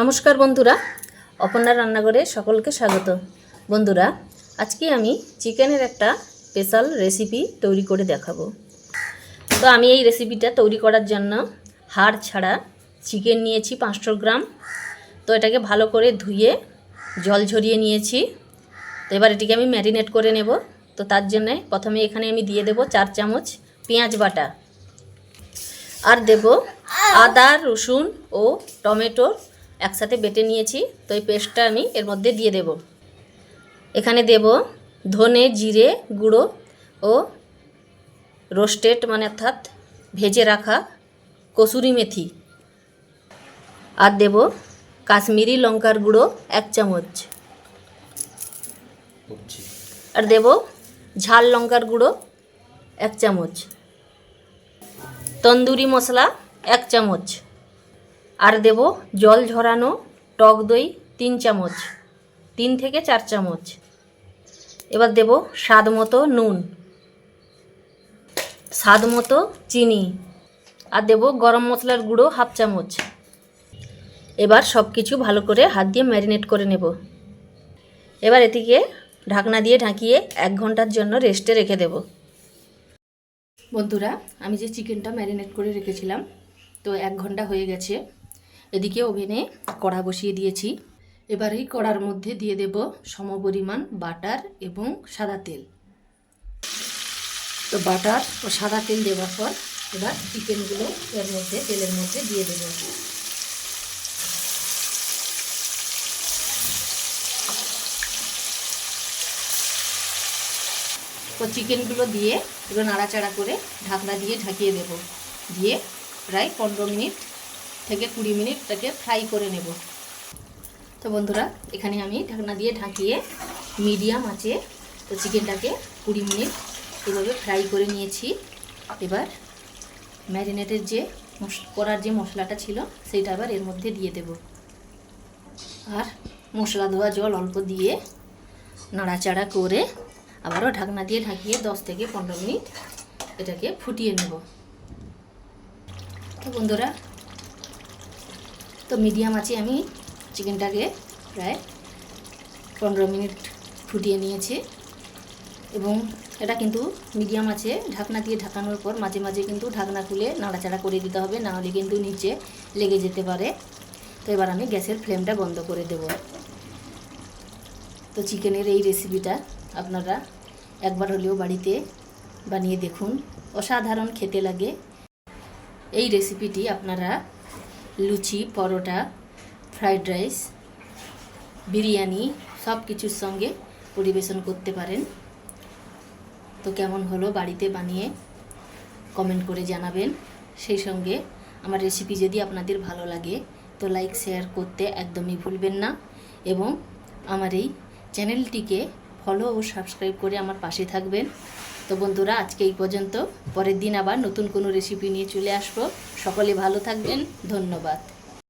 নমস্কার বন্ধুরা, অপর্ণা রান্নাঘরে সকলকে স্বাগত। বন্ধুরা, আজকে আমি চিকেনের একটা স্পেশাল রেসিপি তৈরি করে দেখাবো। তো আমি এই রেসিপিটা তৈরি করার জন্য হাড় ছাড়া চিকেন নিয়েছি পাঁচশো গ্রাম। তো এটাকে ভালো করে ধুয়ে জল ঝরিয়ে নিয়েছি। তো এবার এটিকে আমি ম্যারিনেট করে নেব। তো তার জন্যে প্রথমে এখানে আমি দিয়ে দেব চার চামচ পেঁয়াজ বাটা। আর দেব আদা, রসুন ও টমেটো একসাথে বেটে নিয়েছি তো এই পেস্টটা আমি এর মধ্যে দিয়ে দেব। এখানে দেব ধনে জিরে গুঁড়ো ও রোস্টেড মানে অর্থাৎ ভেজে রাখা কসুরি মেথি। আর দেব কাশ্মীরি লঙ্কার গুঁড়ো এক চামচ। আর দেব ঝাল লঙ্কার গুঁড়ো এক চামচ। তন্দুরি মশলা এক চামচ। আর দেব জল ঝরানো, টক দই, তিন চামচ, তিন থেকে চার চামচ। এবার দেব স্বাদ মতো নুন, স্বাদ মতো চিনি, আর দেব গরম মশলার গুঁড়ো হাফ চামচ। এবার সব কিছু ভালো করে হাত দিয়ে ম্যারিনেট করে নেব। এবার এটিকে ঢাকনা দিয়ে ঢাকিয়ে এক ঘণ্টার জন্য রেস্টে রেখে দেব। বন্ধুরা, আমি যে চিকেনটা ম্যারিনেট করে রেখেছিলাম, তো এক ঘণ্টা হয়ে গেছে। এদিকে ওভেনে কড়া বসিয়ে দিয়েছি। এবার এই কড়ার মধ্যে দিয়ে দেব সমপরিমাণ বাটার এবং সাদা তেল। তো বাটার ও সাদা তেল দেওয়ার পর এবার চিকেনগুলো এর মধ্যে, তেলের মধ্যে দিয়ে দেব। তো চিকেনগুলো দিয়ে এগুলো নাড়াচাড়া করে ঢাকনা দিয়ে ঢাকিয়ে দেব। দিয়ে প্রায় পনেরো মিনিট থেকে কুড়ি মিনিট তাকে ফ্রাই করে নেব। তো বন্ধুরা, এখানে আমি ঢাকনা দিয়ে ঢাকিয়ে মিডিয়াম আছে তো চিকেনটাকে কুড়ি মিনিট এভাবে ফ্রাই করে নিয়েছি। এবার ম্যারিনেটের যে করার যে মশলাটা ছিল সেইটা আবার এর মধ্যে দিয়ে দেব। আর মশলা দেওয়া জল অল্প দিয়ে নাড়াচাড়া করে আবারও ঢাকনা দিয়ে ঢাকিয়ে দশ থেকে পনেরো মিনিট এটাকে ফুটিয়ে নেব। তো বন্ধুরা তো মিডিয়াম আছে আমি চিকেনটাকে প্রায় পনেরো মিনিট ফুটিয়ে নিয়েছি। এবং এটা কিন্তু মিডিয়াম আছে ঢাকনা দিয়ে ঢাকানোর পর মাঝে মাঝে কিন্তু ঢাকনা খুলে নাড়াচাড়া করে দিতে হবে নাহলে কিন্তু নিচে লেগে যেতে পারে। তো এবার আমি গ্যাসের ফ্লেমটা বন্ধ করে দেব। তো চিকেনের এই রেসিপিটা আপনারা একবার হলেও বাড়িতে বানিয়ে দেখুন। অসাধারণ খেতে লাগে। এই রেসিপিটি আপনারা লুচি, পরোটা, ফ্রাইড রাইস, বিরিয়ানি সব কিছুর সঙ্গে পরিবেশন করতে পারেন। তো কেমন হলো বাড়িতে বানিয়ে কমেন্ট করে জানাবেন। সেই সঙ্গে আমার রেসিপি যদি আপনাদের ভালো লাগে, তো লাইক শেয়ার করতে একদমই ভুলবেন না এবং আমার এই চ্যানেলটিকে ফলো ও সাবস্ক্রাইব করে আমার পাশে থাকবেন। তো বন্ধুরা, আজকে এই পর্যন্ত। পরের দিন আবার নতুন কোনো রেসিপি নিয়ে চলে আসব। সকলে ভালো থাকবেন। ধন্যবাদ।